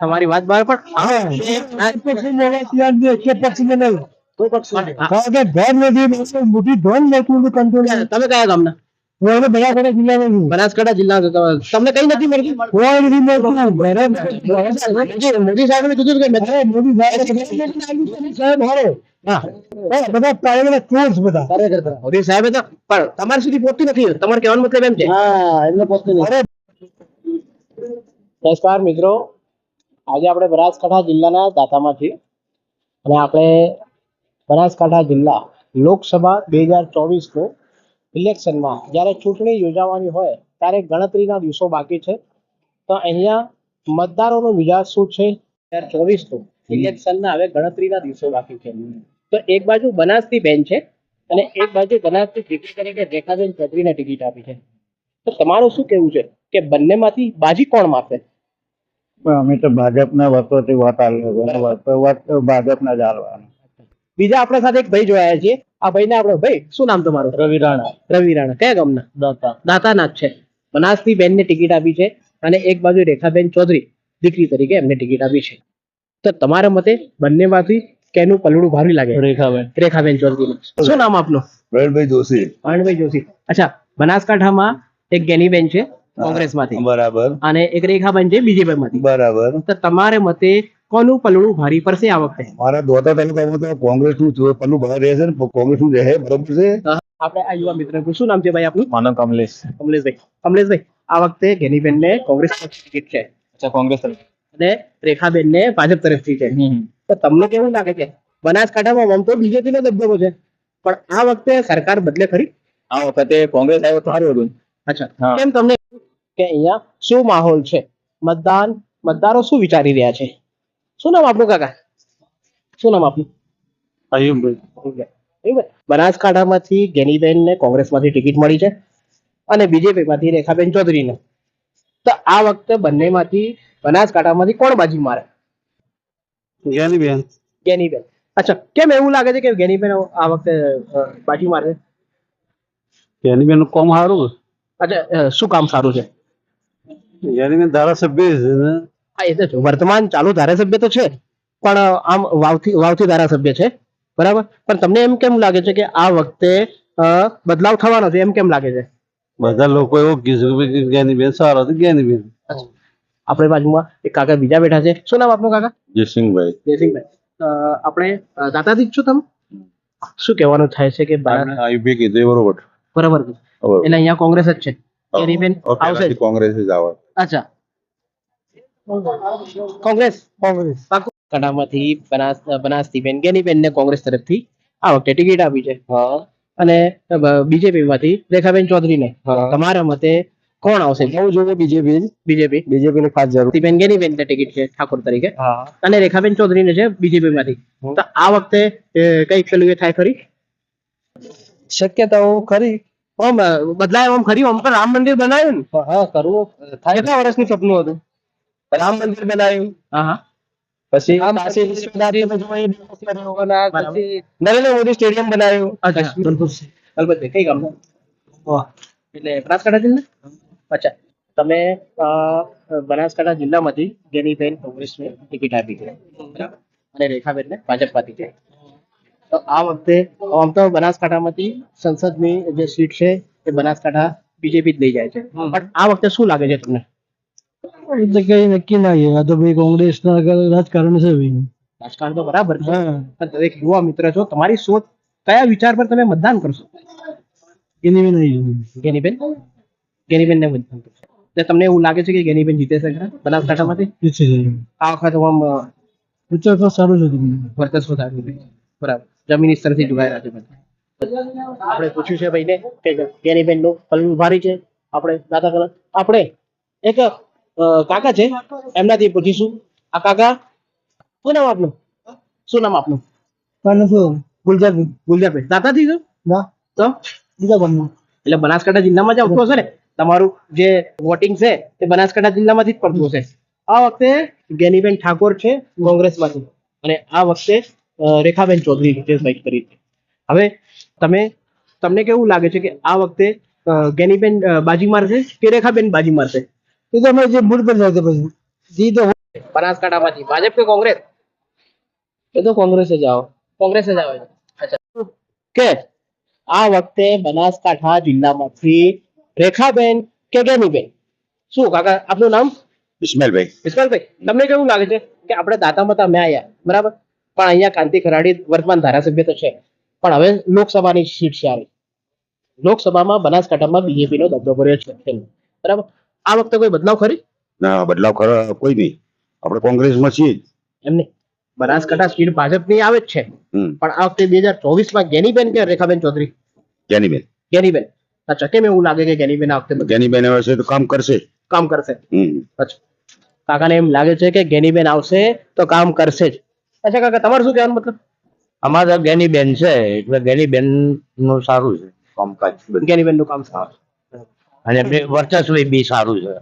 તમારી વાત બહાર પણ તમે કયા ગામના? બનાસકાંઠા જિલ્લા તમને કઈ નથી મળતી? મોદી- કીધું કે સાહેબ સાહેબ હારે. હા. હા, બધા બધા મોદી સાહેબ તો પણ તમારે સુધી પહોંચતી નથી તમારે કહેવાનો મતલબ એમ છે. હા પહોંચતું. નમસ્કાર મિત્રો. આજે આપણે બનાસકાંઠા જિલ્લાના દાતામાં છીએ. અને આપણે બનાસકાંઠા જિલ્લા લોકસભા બે હજાર ચોવીસનું ઇલેક્શનમાં જ્યારે ચૂંટણી યોજાવાની હોય ત્યારે ગણતરીના દિવસો બાકી છે. તો અહીંયા મતદારોનો મિજાજ શું છે? બે હજાર ચોવીસનું ઇલેક્શનના હવે ગણતરીના દિવસો બાકી છે. તો એક બાજુ બનાસથી બેન છે અને એક બાજુ બનાસથી દીકરી તરીકે રેખાબેન ચૌધરીને ટિકિટ આપી છે. તો તમારું શું કહેવું છે? કે બંનેમાંથી બાજી કોણ મારશે? અમે તો ભાજપના વર્ષોથી વાત આલ્યો ભાજપના જ આલવાનો. બીજા આપણા સાથે એક ભાઈ જોયા છીએ આ ભાઈને આપણે ભાઈ શું નામ તમારું? રવિ રાણા. રવિ રાણા. કયા ગામના? દાતા. દાતાનાથ છે. બનાસથી બેનને ટિકિટ આપી છે અને એક બાજુ રેખાબેન ચૌધરી દીકરી તરીકે એમને ટિકિટ આપી છે. તો તમારા મતે બંનેમાંથી કેનું પલડું ભારી લાગે? રેખાબેન. રેખાબેન ચૌધરી શું નામ આપનું? પ્રવીણભાઈ જોશી. અરણભાઈ જોશી. અચ્છા બનાસકાંઠામાં એક ગેનીબેન છે. કોંગ્રેસમાંથી. બરાબર. અને એક રેખાબેન છે બીજેપી માંથી બરાબર. તો તમારે મતે કોનું પલડું ભારી પડશે આ વખતે? મારા દોતા તાલુકામાં તો કોંગ્રેસનું પલ્લું બહાર રહે ને કોંગ્રેસનું રહે બરોબર છે. આપણે આ યુવા મિત્ર શું નામ છે ભાઈ આપનું? માનવ કમલેશ. કમલેશભાઈ. કમલેશભાઈ આ વખતે ગેનીબેનને કોંગ્રેસ તરફથી ટિકિટ છે. અચ્છા કોંગ્રેસ અને રેખાબેનને ભાજપ તરફથી છે. તો તમને કેવું લાગે છે? બનાસકાંઠામાં આમ તો બીજેપી નો દબદબો છે. પણ આ વખતે સરકાર બદલે ખરી? આ વખતે કોંગ્રેસ આવ્યો તો સારું હતું. અચ્છા. કેમ તમને કે અહીંયા શું માહોલ છે? મતદાન મતદારો શું વિચારી રહ્યા છે? શું નામ આપનું કાકા? શું નામ આપનું? અયુબભાઈ. બનાસકાંઠામાંથી ગેનીબેનને કોંગ્રેસમાંથી ટિકિટ મળી છે અને બીજેપીમાંથી રેખાબેન ચૌધરીને. તો આ વખતે બંનેમાંથી બનાસકાંઠામાંથી કોણ બાજી મારે? ગેનીબેન. ગેનીબેન. અચ્છા કેમ એવું લાગે છે કે ગેનીબેન આ વખતે બાજી મારે? ગેનીબેનનું કોમ સારું અચ્છા શું કામ સારું છે? જ્ઞાનીબેન ધારાસભ્ય છે ને. હા એ તો છે. વર્તમાન ચાલુ ધારાસભ્ય તો છે પણ આમ વાવથી વાવથી ધારાસભ્ય છે. બરાબર? પણ તમને એમ કેમ લાગે છે કે આ વખતે બદલાવ થવાનો છે? એમ કેમ લાગે છે? બધા લોકો એવો કીધું કે જ્ઞાનીબેન સારો છે જ્ઞાનીબેન આપણી બાજુમાં એક કાકા બીજા બેઠા છે. શું નામ આપનું કાકા? જયસિંહભાઈ. જયસિંહભાઈ. આપણે દાતાથી જ છો તમે? શું કહેવાનું થાય છે કે બરોબર બરાબર. એટલે અહીંયા કોંગ્રેસ જ છે. કોંગ્રેસ જ આવે અચ્છા. કોંગ્રેસ. કોંગ્રેસ. પાકું કડામાંથી બનાસ બનાસથી બેન ગેનીબેન ને કોંગ્રેસ તરફથી આ વખતે ટિકિટ આપી છે. અને બીજેપી માંથી રેખાબેન ચૌધરી ને તમારા મતે કોણ આવશે? બહુ જોવે બીજેપી. બીજેપી. બીજેપી ને ખાસ જરૂર. બેન ગેનીબેન ને ટિકિટ છે ઠાકોર તરીકે. અને રેખાબેન ચૌધરી ને છે બીજેપી માંથી તો આ વખતે કઈ પેલું એ થાય ખરી? શક્યતાઓ ખરી. ઓમ બદલાય ઓમ ખરી ઓમ રામ મંદિર બનાવ્યું ને? હા કરવું. થાય કેટલા વર્ષનું સપનું હતું. રામ મંદિર બનાવ્યું. હા હા. પછી કાશી નરેન્દ્ર મોદી સ્ટેડિયમ બનાવ્યું. અચ્છા. અલબત્ત કઈ ગામ એટલે બનાસકાંઠા જિલ્લા? અચ્છા. તમે બનાસકાંઠા જિલ્લામાંથી ગેનીબેન કોંગ્રેસને ટિકિટ આપી છે. બરાબર. અને રેખાબેનને ભાજપમાંથી છે. તો આ વખતે આમ તો બનાસકાંઠામાંથી સંસદની જે સીટ છે એ બનાસકાંઠા બીજેપી જ લઈ જાય છે. પણ આ વખતે શું લાગે છે તમને? એટલે કઈ નક્કી ના આ તો ભાઈ કોંગ્રેસ ના રાજકારણ છે ભાઈ. રાજકારણ તો બરાબર છે. પણ તમે યુવા મિત્ર છો તમારી સોચ કયા વિચાર પર તમે મતદાન કરશો? ગેનીબેન ગેનીબેન ગેનીબેન? ને મતદાન કરશો. એટલે તમને એવું લાગે છે કે ગેનીબેન જીતે છે બનાસકાંઠામાંથી? જીતશે આ વખત આમ વિચાર તો સારું છે. વર્ચસ્વ સારું છે. બરાબર. જમીન સ્તરથી જોડાયેલા છે બધા. આપણે પૂછ્યું છે ભાઈને કે ગેનીબેનનું પલવું ભારી છે. આપણે દાદા કલર આપણે એક કાકા છે. એમનાથી પૂછીશું. આ કાકા શું નામ આપનું? શું નામ આપનું? પણ ગુલજારભાઈ ગુલજારભાઈ દાદાથી છો? ના. તો? બીજા ગામમાં એટલે બનાસકાંઠા જિલ્લામાં જ આવતું હશે ને? તમારું જે વોટિંગ છે તે બનાસકાંઠા જિલ્લામાંથી જ પડતું હશે. આ વખતે ગેનીબેન ઠાકોર છે કોંગ્રેસમાંથી. અને આ વખતે રેખાબેન ચૌધરી હિતેશભાઈ કરી હવે તમે તમને કેવું લાગે છે કે આ વખતે ગેનીબેન બાજી મારશે કે રેખાબેન બાજી મારશે? એ તો અમે જે મૂળ પર જાય પછી. જી તો બનાસકાંઠામાંથી. ભાજપ કે કોંગ્રેસ? એ તો કોંગ્રેસે જ આવો. કોંગ્રેસે જ આવે અચ્છા. કે આ વખતે બનાસકાંઠા જિલ્લામાંથી રેખાબેન કે ગેનીબેન? શું કાકા આપનું નામ? ઇસ્માઇલભાઈ વિશ્વાસભાઈ તમને કેવું લાગે છે કે આપણે મતા મેં આવ્યા બરાબર? પણ અહીંયા કાંતિ ખરાડી વર્તમાન ધારાસભ્ય તો છે. પણ હવે લોકસભાની સીટ છે આવી. લોકસભામાં બનાસકાંઠામાં બીજેપી નો દબદબો રહ્યો છે. બરાબર? આ વખતે કોઈ બદલાવ ખરી? ના બદલાવ ખરો કોઈ નહીં. આપણે કોંગ્રેસમાં છીએ એમને બનાસકાંઠા સીટ ભાજપની આવે જ છે. પણ આ વખતે બે હજાર ચોવીસમાં ગેનીબેન કે રેખાબેન ચૌધરી? ગેનીબેન. ગેનીબેન. અચ્છા કેમ એવું લાગે કે ગેનીબેન આ વખતે ગેનીબેન હશે તો કામ કરશે. કામ કરશે. અચ્છા. કાકાને એમ લાગે છે કે ગેનીબેન આવશે તો કામ કરશે જ. અચ્છા કાકા તમારું શું કહેવાનું મતલબ? અમારે ગેની બેન છે એટલે ગેની બેનનું સારું છે કામકાજ ગેની બેનનું કામ સારું અને વર્ચસ્વી વર્ચસ્વ બી સારું છે.